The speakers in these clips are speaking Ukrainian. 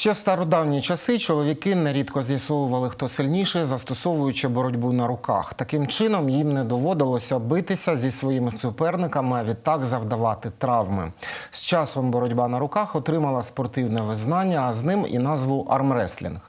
Ще в стародавні часи чоловіки нерідко з'ясовували, хто сильніший, застосовуючи боротьбу на руках. Таким чином їм не доводилося битися зі своїми суперниками, а відтак завдавати травми. З часом боротьба на руках отримала спортивне визнання, а з ним і назву армреслінг.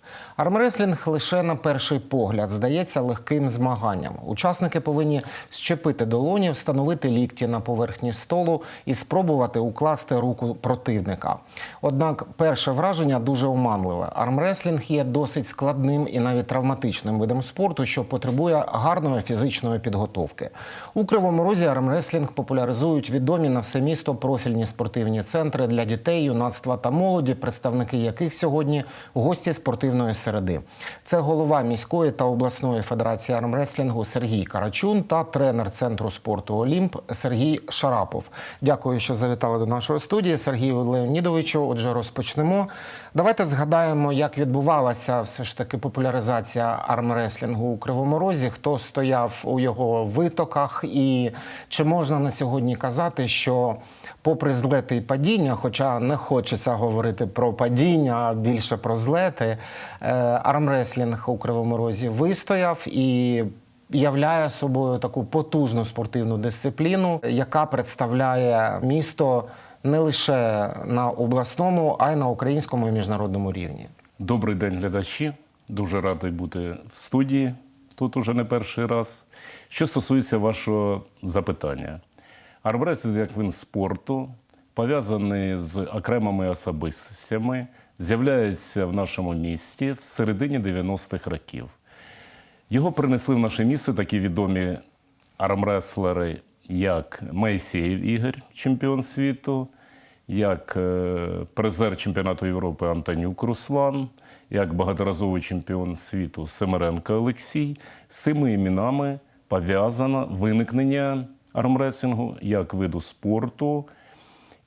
Армреслінг лише на перший погляд здається легким змаганням. Учасники повинні щепити долоні, встановити лікті на поверхні столу і спробувати укласти руку противника. Однак перше враження дуже оманливе. Армреслінг є досить складним і навіть травматичним видом спорту, що потребує гарної фізичної підготовки. У Кривому Розі армреслінг популяризують відомі на все місто профільні спортивні центри для дітей, юнацтва та молоді, представники яких сьогодні гості спортивної середи. Це голова міської та обласної федерації армреслінгу Сергій Карачун та тренер центру спорту Олімп Сергій Шарапов. Дякую, що завітали до нашої студії. Сергію Леонідовичу. Отже, розпочнемо. Давайте згадаємо, як відбувалася все ж таки популяризація армреслінгу у Кривому Розі, хто стояв у його витоках, і чи можна на сьогодні казати, що попри злети і падіння, хоча не хочеться говорити про падіння, а більше про злети, е, армреслінг у Кривому Розі вистояв і являє собою таку потужну спортивну дисципліну, яка представляє місто не лише на обласному, а й на українському і міжнародному рівні. Добрий день, глядачі. Дуже радий бути в студії. Тут уже не перший раз. Що стосується вашого запитання, армрестлінг як він спорту, пов'язаний з окремими особистостями, з'являється в нашому місті в середині 90-х років. Його принесли в наше місце такі відомі армреслери, як Моїсеєв Ігор, чемпіон світу, як е, призер чемпіонату Європи Антонюк Руслан, як багаторазовий чемпіон світу Семеренко Олексій. З цими іменами пов'язано виникнення армреслінгу як виду спорту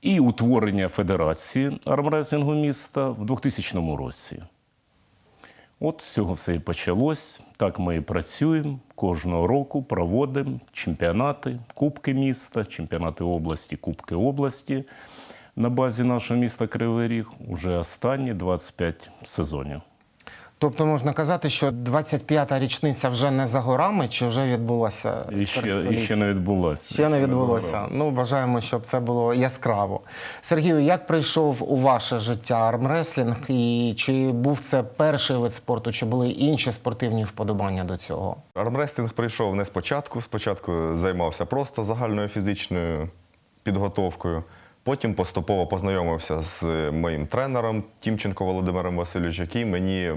і утворення Федерації армреслінгу міста в 2000 році. От з цього все і почалось. Так ми і працюємо. Кожного року проводимо чемпіонати, кубки міста, чемпіонати області, кубки області на базі нашого міста Кривий Ріг. Уже останні 25 сезонів. Тобто можна казати, що 25-та річниця вже не за горами, чи вже відбулася І ще, і ще не відбулося. Ще не відбулося. Ну бажаємо, щоб це було яскраво. Сергію, як прийшов у ваше життя армреслінг, і чи був це перший вид спорту, чи були інші спортивні вподобання до цього? Армрестинг прийшов не спочатку. Спочатку займався просто загальною фізичною підготовкою. Потім поступово познайомився з моїм тренером Тімченко Володимиром Васильовичем, який мені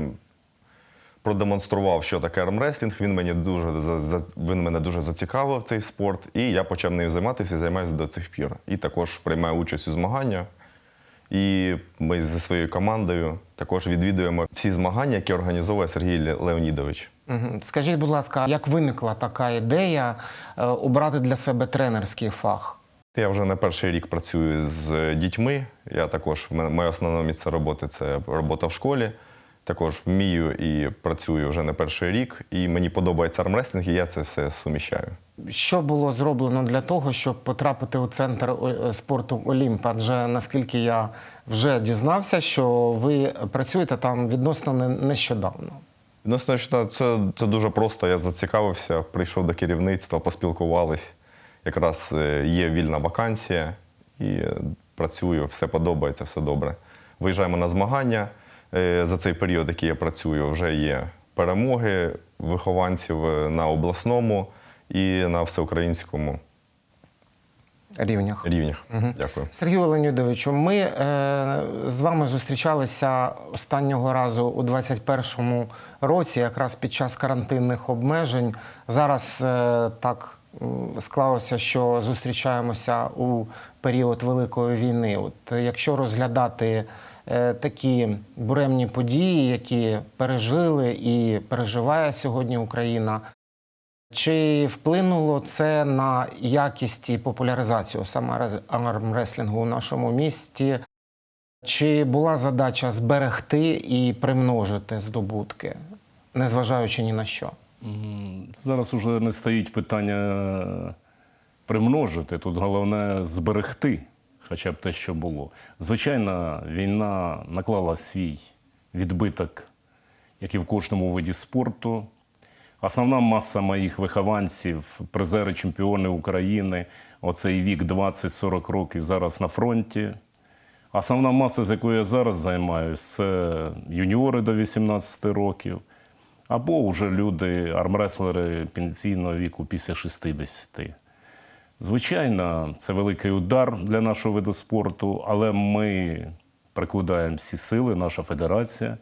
продемонстрував, що таке армрестлінг. Він мені дуже за- за- він мене дуже зацікавив цей спорт, і я почав ним займатися і займаюся до цих пір. І також приймаю участь у змаганнях. І ми зі своєю командою також відвідуємо всі змагання, які організовує Сергій Леонідович. Скажіть, будь ласка, як виникла така ідея е, обрати для себе тренерський фах? Я вже не перший рік працюю з дітьми. Я також моє основне місце роботи це робота в школі. Також вмію і працюю вже не перший рік. І мені подобається армрестлінг, і я це все суміщаю. Що було зроблено для того, щоб потрапити у центр е, спорту Олімп? Адже наскільки я вже дізнався, що ви працюєте там відносно нещодавно. Відносно що це, це дуже просто. Я зацікавився, прийшов до керівництва, поспілкувались. Якраз е, є вільна вакансія і е, працюю, все подобається, все добре. Виїжджаємо на змагання. Е, За цей період, який я працюю, вже є перемоги вихованців е, на обласному і на всеукраїнському Рівнях. рівнях. Дякую. Сергію Леонідовичу, ми е, з вами зустрічалися останнього разу у 21-му році, якраз під час карантинних обмежень. Зараз е, так склалося, що зустрічаємося у період Великої війни. От якщо розглядати такі буремні події, які пережили і переживає сьогодні Україна. Чи вплинуло це на якість і популяризацію саме армреслінгу у нашому місті? Чи була задача зберегти і примножити здобутки, незважаючи ні на що? Зараз уже не стоїть питання примножити. Тут головне зберегти хоча б те, що було. Звичайно, війна наклала свій відбиток, як і в кожному виді спорту. Основна маса моїх вихованців, призери чемпіони України, оцей вік 20-40 років зараз на фронті. Основна маса, з якою я зараз займаюся, це юніори до 18 років, або вже люди, армреслери пенсійного віку після 60. Звичайно, це великий удар для нашого виду спорту, але ми прикладаємо всі сили, наша федерація,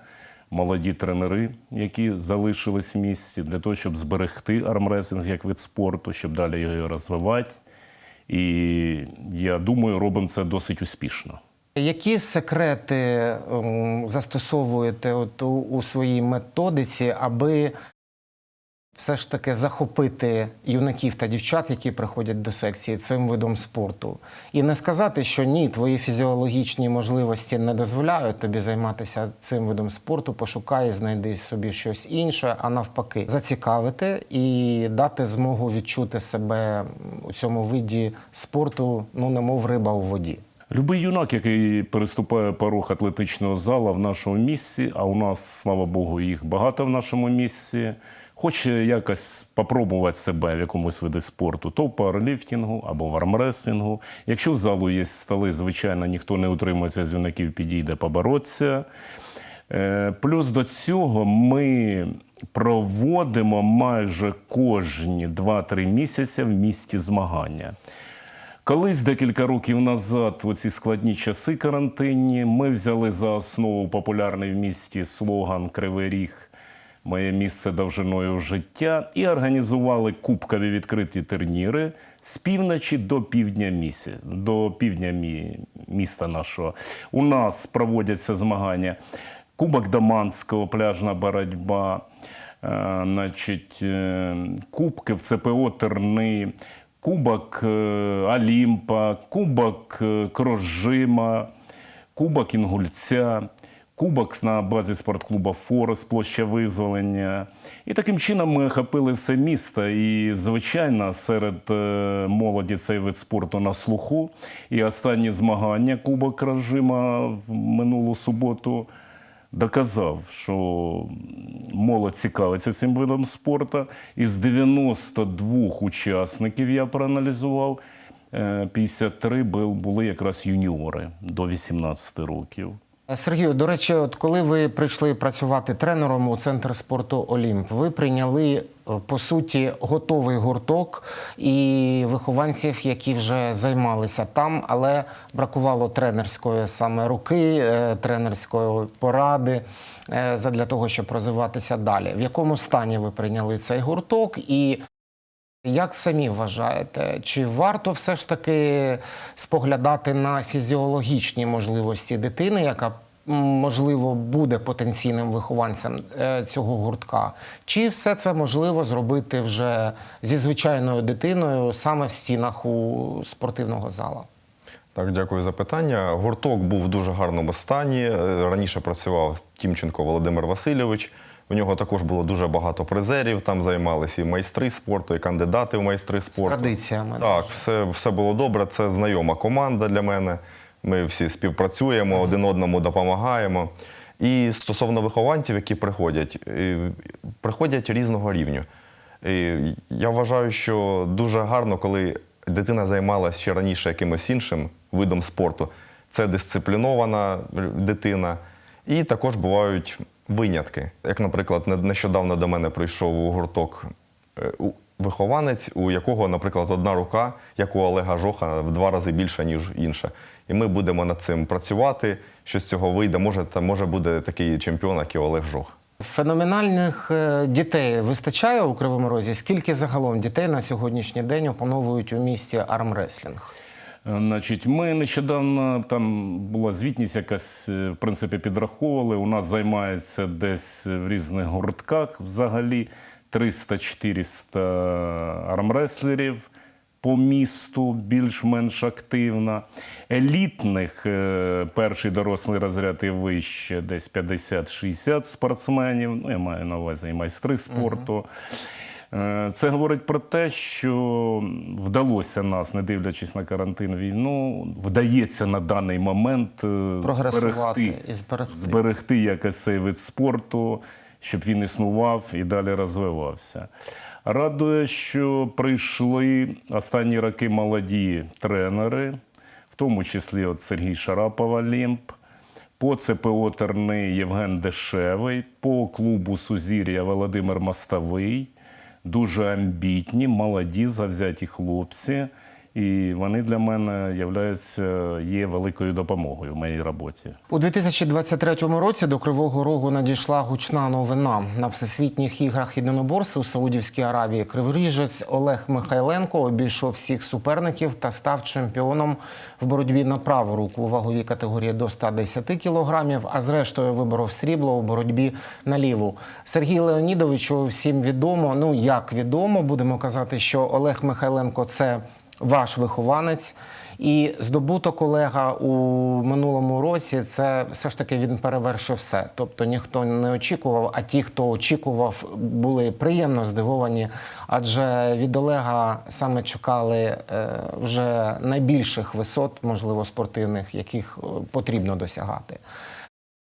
молоді тренери, які залишились в місті, для того, щоб зберегти армреслінг як вид спорту, щоб далі його розвивати. І я думаю, робимо це досить успішно. Які секрети ем, застосовуєте от у своїй методиці, аби все ж таки захопити юнаків та дівчат, які приходять до секції цим видом спорту, і не сказати, що ні, твої фізіологічні можливості не дозволяють тобі займатися цим видом спорту, пошукай, знайди собі щось інше, а навпаки, зацікавити і дати змогу відчути себе у цьому виді спорту, ну немов риба у воді. Любий юнак, який переступає порог атлетичного зала в нашому місці, а у нас, слава Богу, їх багато в нашому місці, хоче якось попробувати себе в якомусь виді спорту, то в або в армреслінгу. Якщо в залу є столи, звичайно, ніхто не утримується з юнаків, підійде поборотися. Е, Плюс до цього ми проводимо майже кожні 2-3 місяці в місті змагання. Колись декілька років назад, у ці складні часи карантинні, ми взяли за основу популярний в місті слоган Кривий Ріг Моє місце довжиною в життя. І організували кубкові відкриті турніри з півночі до півдня місяця, до півдня мі- міста нашого. У нас проводяться змагання. Кубок Даманського, пляжна боротьба, е, значить, е, кубки в ЦПО Терни, Кубок е, Олімпа, Кубок Крожима, Кубок Інгульця, Кубок на базі спортклуба Форес, площа визволення. І таким чином ми охопили все місто. І, звичайно, серед е, молоді цей вид спорту на слуху. І останні змагання Кубок Крожима в минулу суботу доказав, що молодь цікавиться цим видом спорту. Із 92 учасників я проаналізував, е, 53 бу- були якраз юніори до 18 років. Сергію, до речі, от коли ви прийшли працювати тренером у центр спорту Олімп, ви прийняли е, по суті готовий гурток і вихованців, які вже займалися там, але бракувало тренерської саме руки, е, тренерської поради е, задля того, щоб розвиватися далі. В якому стані ви прийняли цей гурток і як самі вважаєте, чи варто все ж таки споглядати на фізіологічні можливості дитини, яка можливо буде потенційним вихованцем е, цього гуртка? Чи все це можливо зробити вже зі звичайною дитиною саме в стінах у спортивного зала? Так, дякую за питання. Гурток був в дуже гарному стані. Е, Раніше працював Тімченко Володимир Васильович. У нього також було дуже багато призерів. Там займалися і майстри спорту, і кандидати в майстри З спорту. традиціями. Так, все, все було добре. Це знайома команда для мене. Ми всі співпрацюємо, один одному допомагаємо. І стосовно вихованців, які приходять, приходять різного рівню. І я вважаю, що дуже гарно, коли дитина займалася ще раніше якимось іншим видом спорту. Це дисциплінована дитина. І також бувають винятки. Як, наприклад, не- нещодавно до мене прийшов у гурток е, вихованець, у якого, наприклад, одна рука, як у Олега Жоха, в два рази більша, ніж інша. І ми будемо над цим працювати. Що з цього вийде? Може, та може буде такий чемпіон, як і Олег Жох. Феноменальних е, дітей вистачає у Кривому Розі? Скільки загалом дітей на сьогоднішній день опановують у місті армреслінг? Е, Значить, ми нещодавно там була звітність, якась е, в принципі підраховували. У нас займається десь в різних гуртках взагалі 300-400 армреслерів по місту, більш-менш активно. Елітних е, перший дорослий розряд і вище, десь 50-60 спортсменів. Ну, я маю на увазі і майстри спорту. Е, Це говорить про те, що вдалося нас, не дивлячись на карантин війну, вдається на даний момент е, зберегти, і зберегти. зберегти якось цей вид спорту, щоб він існував і далі розвивався. Радує, що прийшли останні роки молоді тренери, в тому числі от Сергій Шарапов Олімп, по ЦПО Терни Євген Дешевий, по клубу Сузір'я Володимир Мостовий. Дуже амбітні, молоді, завзяті хлопці. І вони для мене являються, є великою допомогою в моїй роботі. У 2023 році до Кривого Рогу надійшла гучна новина на всесвітніх іграх єдиноборств у Саудівській Аравії. Криворіжець Олег Михайленко обійшов всіх суперників та став чемпіоном в боротьбі на праву руку у ваговій категорії до 110 кілограмів, а зрештою виборов срібло у боротьбі на ліву. Сергій Леонідовичу всім відомо. Ну як відомо, будемо казати, що Олег Михайленко це ваш вихованець. І здобуток Олега у минулому році це все ж таки він перевершив все. Тобто ніхто не очікував, а ті, хто очікував, були приємно здивовані. Адже від Олега саме чекали е, вже найбільших висот, можливо, спортивних, яких е, потрібно досягати.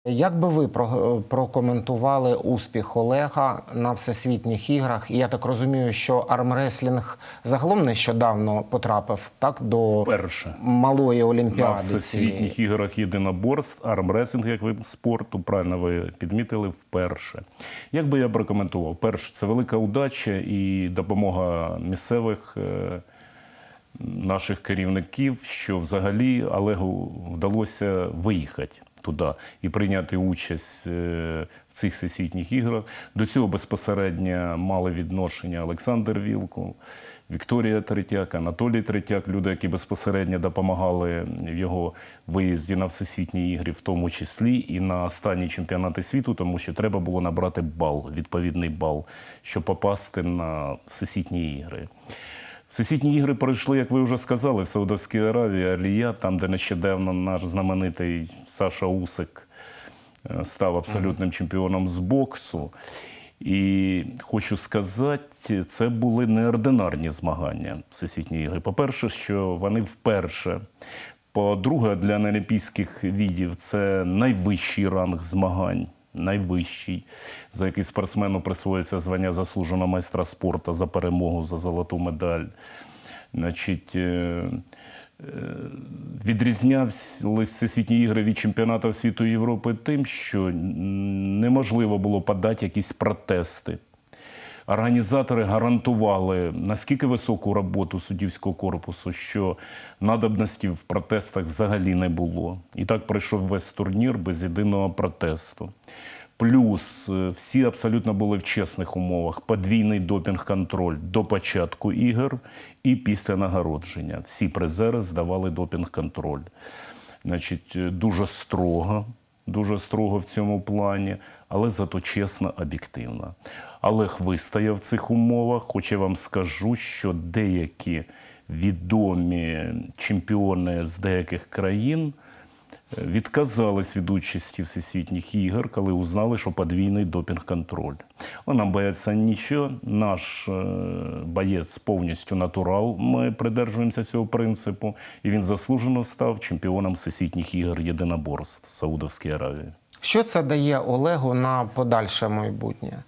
Як би ви про- прокоментували успіх Олега на всесвітніх іграх? І я так розумію, що армреслінг загалом нещодавно потрапив так до Перше. малої На олімпіади. всесвітніх цієї. іграх єдиноборств, армресинг, як вид спорту, правильно ви підмітили, вперше. Як би я прокоментував? Перше, це велика удача і допомога місцевих е, наших керівників, що взагалі Олегу вдалося виїхати туди і прийняти участь е, в цих всесвітніх іграх. До цього безпосередньо мали відношення Олександр Вілкул, Вікторія Третяк, Анатолій Третяк, люди, які безпосередньо допомагали в його виїзді на всесвітні ігри, в тому числі і на останні чемпіонати світу, тому що треба було набрати бал, відповідний бал, щоб попасти на всесвітні ігри. Всесвітні ігри пройшли, як ви вже сказали, в Саудовській Аравії, Алія, там, де нещодавно наш знаменитий Саша Усик е, став абсолютним чемпіоном з боксу. І хочу сказати, це були неординарні змагання всесвітні ігри. По-перше, що вони вперше. По-друге, для неолімпійських відів це найвищий ранг змагань. Найвищий, за який спортсмену присвоюється звання заслуженого майстра спорту за перемогу за золоту медаль. Значить, Відрізнялися відрізнялись всесвітні ігри від чемпіонату світу Європи тим, що неможливо було подати якісь протести. Організатори гарантували наскільки високу роботу суддівського корпусу, що надобності в протестах взагалі не було. І так пройшов весь турнір без єдиного протесту. Плюс е, всі абсолютно були в чесних умовах. Подвійний допінг-контроль до початку ігор і після нагородження. Всі призери здавали допінг-контроль. Значить, е, дуже строго, дуже строго в цьому плані, але зато чесно, об'єктивно. Олег вистояв в цих умовах, хоч я вам скажу, що деякі відомі чемпіони з деяких країн е, відказались від участі всесвітніх ігор, коли узнали, що подвійний допінг-контроль. Он нам бояться нічого. Наш е, боєць повністю натурал. Ми придержуємося цього принципу, і він заслужено став чемпіоном всесвітніх ігор єдиноборств Саудовської Аравії. Що це дає Олегу на подальше майбутнє?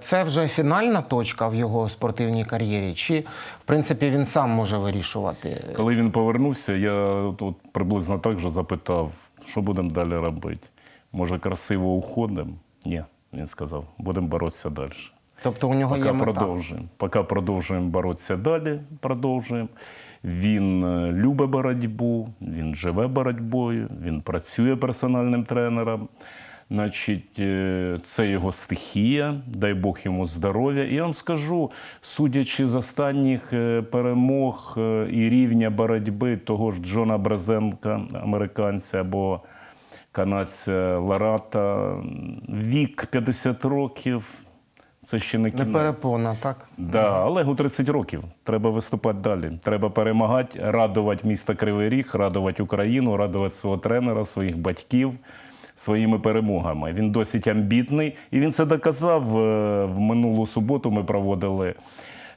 Це вже фінальна точка в його спортивній кар'єрі, чи в принципі він сам може вирішувати? Коли він повернувся, я от приблизно так же запитав, що будемо далі робити. Може, красиво уходимо? Ні, він сказав, будемо боротися далі. Тобто у нього Поки є мета. продовжуємо. Поки продовжуємо боротися далі, продовжуємо. Він е, любить боротьбу, він живе боротьбою, він працює персональним тренером. Значить, е, це його стихія, дай Бог йому здоров'я. І я вам скажу, судячи з останніх е, перемог е, і рівня боротьби того ж Джона Брезенка, американця або канадця Ларата, вік 50 років. Це ще не Не перепона, так? Да, Олегу 30 років. Треба виступати далі. Треба перемагати, радувати місто Кривий Ріг, радувати Україну, радувати свого тренера, своїх батьків. Своїми перемогами. Він досить амбітний, і він це доказав е, в минулу суботу. Ми проводили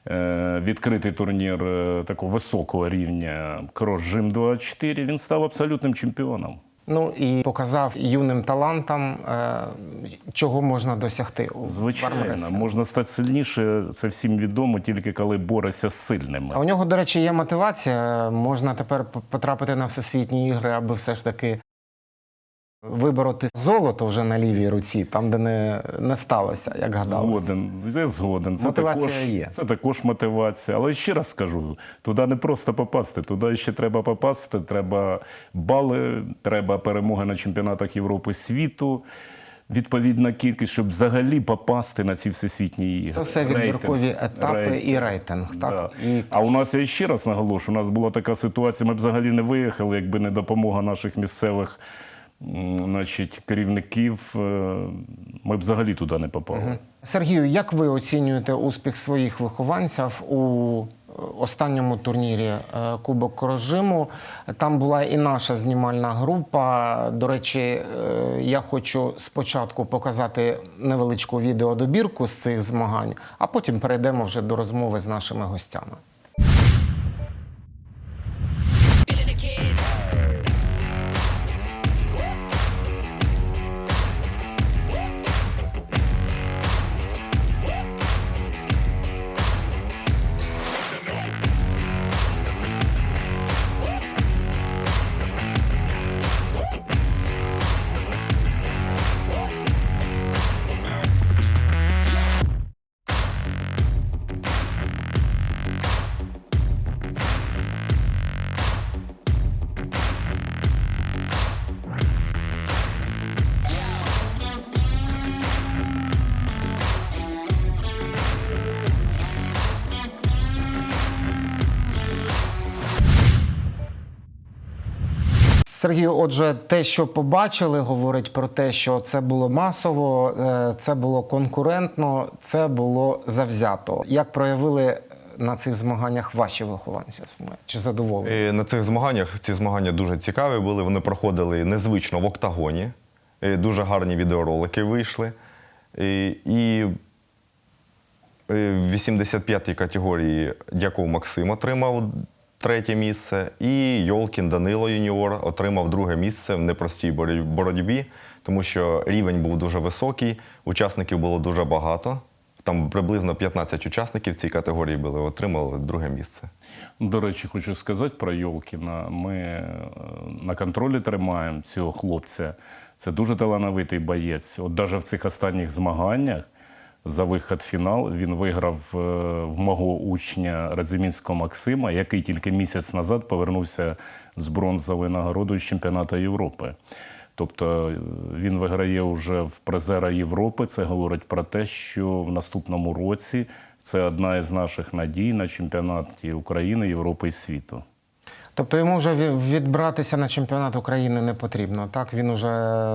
е, відкритий турнір е, такого високого рівня Крос Жим 24. Він став абсолютним чемпіоном. Ну і показав юним талантам, чого можна досягти у Звичайно, можна стати сильніше. Це всім відомо тільки коли борешся з сильними. А у нього, до речі, є мотивація. Можна тепер потрапити на всесвітні ігри, аби все ж таки вибороти золото вже на лівій руці, там, де не, не сталося, як гадалося. Згоден, я згоден. Це Мотивація також, є. Це також мотивація. Але ще раз скажу: туди не просто попасти, туди ще треба попасти. Треба бали, треба перемоги на чемпіонатах Європи світу. Відповідна кількість, щоб взагалі попасти на ці всесвітні ігри. Це все відбіркові етапи Рейтинг. і рейтинг. Так? Да. І А у нас я ще раз наголошую, у нас була така ситуація, ми б взагалі не виїхали, якби не допомога наших місцевих значить, керівників, е, ми б взагалі туди не попали. Сергію, як ви оцінюєте успіх своїх вихованців у е, останньому турнірі е, Кубок Рожиму? Там була і наша знімальна група. До речі, я хочу спочатку показати невеличку відеодобірку з цих змагань, а потім перейдемо вже до розмови з нашими гостями. Сергію, отже, те, що побачили, говорить про те, що це було масово, е, це було конкурентно, це було завзято. Як проявили на цих змаганнях ваші вихованці саме? Чи задоволені? На цих змаганнях ці змагання дуже цікаві були. Вони проходили незвично в октагоні. Дуже гарні відеоролики вийшли. І, в 85-й категорії Дяков Максим отримав третє місце. І Йолкін Данило Юніор отримав друге місце в непростій боротьбі, тому що рівень був дуже високий, учасників було дуже багато. Там приблизно 15 учасників цій категорії були, отримали друге місце. До речі, хочу сказати про Йолкіна. Ми е, на контролі тримаємо цього хлопця. Це дуже талановитий боєць. От навіть в цих останніх змаганнях за вихід в фінал він виграв е, в мого учня Радзимінського Максима, який тільки місяць назад повернувся з бронзовою нагородою з чемпіонату Європи. Тобто е, він виграє вже в призера Європи. Це говорить про те, що в наступному році це одна із наших надій на чемпіонаті України, Європи і світу. Тобто йому вже ві- відбратися на чемпіонат України не потрібно. Так він уже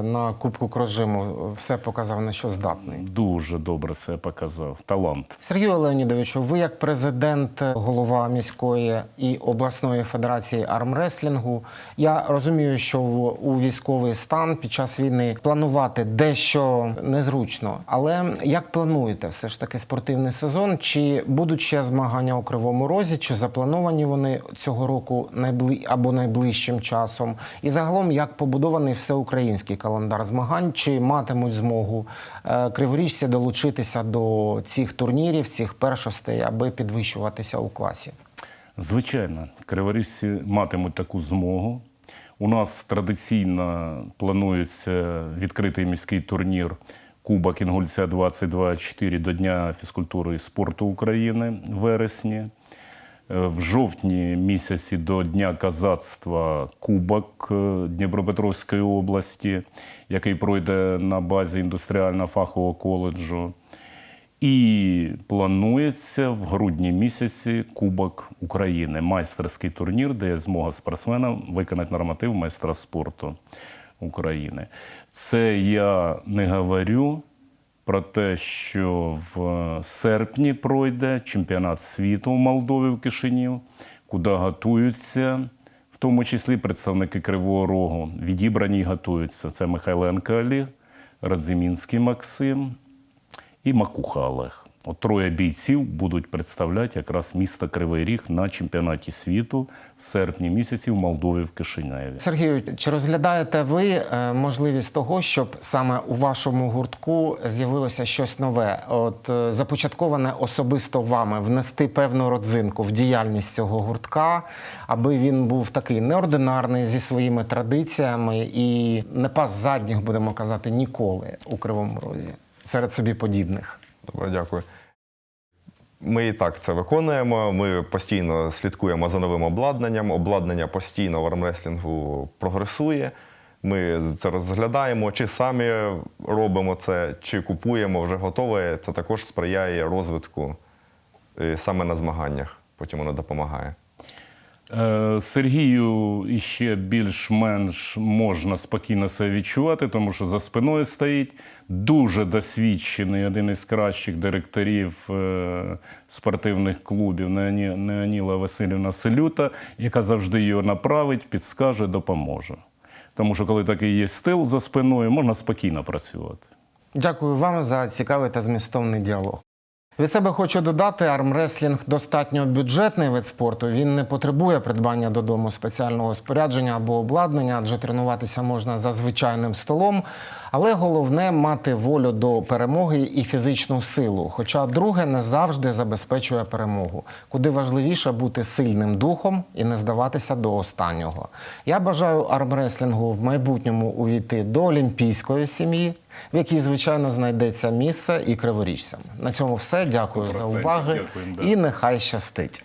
на Кубку Крожиму все показав, на що здатний. Дуже добре це показав. Талант. Сергію Леонідовичу, ви як президент, голова міської і обласної федерації армреслінгу, я розумію, що в- у військовий стан під час війни планувати дещо незручно. Але як плануєте все ж таки спортивний сезон? Чи будуть ще змагання у Кривому Розі, чи заплановані вони цього року найбли... або найближчим часом? І загалом, як побудований всеукраїнський календар змагань, чи матимуть змогу е, криворіжці долучитися до цих турнірів, цих першостей, аби підвищуватися у класі? Звичайно, криворіжці матимуть таку змогу. У нас традиційно планується відкритий міський турнір Кубок Інгульця 2024 до Дня фізкультури і спорту України в вересні. Е, В жовтні місяці до Дня казацтва Кубок е, Дніпропетровської області, який пройде на базі індустріально-фахового коледжу. І планується в грудні місяці Кубок України, майстерський турнір, де є змога спортсменам виконати норматив майстра спорту України. Це я не говорю про те, що в серпні пройде чемпіонат світу в Молдові в Кишинів, куди готуються в тому числі представники Кривого Рогу відібрані готуються. Це Михайленко Олег, Радзимінський Максим і Макуха Олег. От троє бійців будуть представляти якраз місто Кривий Ріг на чемпіонаті світу в серпні місяці в Молдові в Кишиневі. Сергію, чи розглядаєте ви е, можливість того, щоб саме у вашому гуртку з'явилося щось нове? От е, започатковане особисто вами внести певну родзинку в діяльність цього гуртка, аби він був такий неординарний зі своїми традиціями і не пас задніх, будемо казати, ніколи у Кривому Розі серед собі подібних. Добре, дякую. Ми і так це виконуємо. Ми постійно слідкуємо за новим обладнанням. Обладнання постійно в армреслінгу прогресує. Ми це розглядаємо, чи самі робимо це, чи купуємо вже готове. Це також сприяє розвитку е, саме на змаганнях. Потім воно допомагає. Е, Сергію іще більш-менш можна спокійно себе відчувати, тому що за спиною стоїть дуже досвідчений один із кращих директорів е, спортивних клубів Неоні- Неоніла Васильівна Селюта, яка завжди його направить, підскаже, допоможе. Тому що коли такий є стил за спиною, можна спокійно працювати. Дякую вам за цікавий та змістовний діалог. Від себе хочу додати, армреслінг достатньо бюджетний вид спорту. Він не потребує придбання додому спеціального спорядження або обладнання, адже тренуватися можна за звичайним столом. Але головне мати волю до перемоги і фізичну силу. Хоча друге не завжди забезпечує перемогу. Куди важливіше бути сильним духом і не здаватися до останнього. Я бажаю армреслінгу в майбутньому увійти до олімпійської сім'ї, в якій, звичайно, знайдеться місце і криворіжцям. На цьому все. Дякую за 100%. увагу Дякуємо, да. і нехай щастить.